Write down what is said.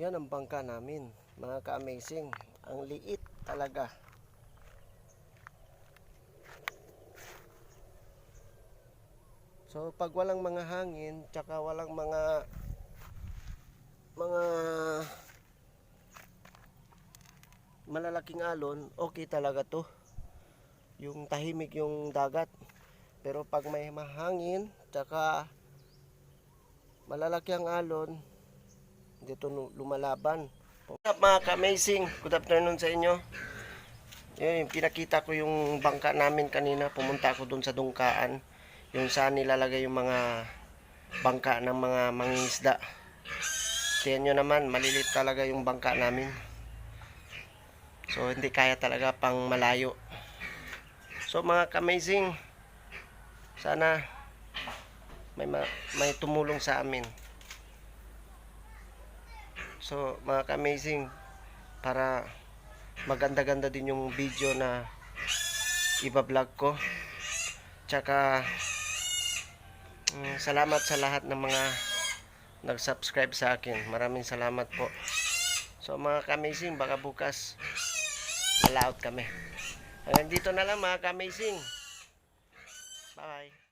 Yan ang bangka namin. Mga ka-amazing. Ang liit talaga. So pag walang mga hangin, tsaka walang mga mga malalaking alon, okay talaga to. Yung tahimik yung dagat. Pero pag may mahangin, tsaka malalaki ang alon, dito lumalaban. What's up mga ka-amazing? Good afternoon sa inyo. Yun, pinakita ko yung bangka namin kanina. Pumunta ako dun sa dungkaan. Yung saan nilalagay yung mga bangka ng mga mangingisda. Tiyan nyo naman, malilit talaga yung bangka namin. So, hindi kaya talaga pang malayo. So, mga ka-amazing, sana may, ma- may tumulong sa amin. So, mga ka-amazing, para maganda-ganda din yung video na iba-vlog ko. Tsaka, mm, salamat sa lahat ng mga nag-subscribe sa akin. Maraming salamat po. So, mga ka-amazing, baka bukas all out kami. Hanggang dito na lang mga ka-amazing. Bye-bye.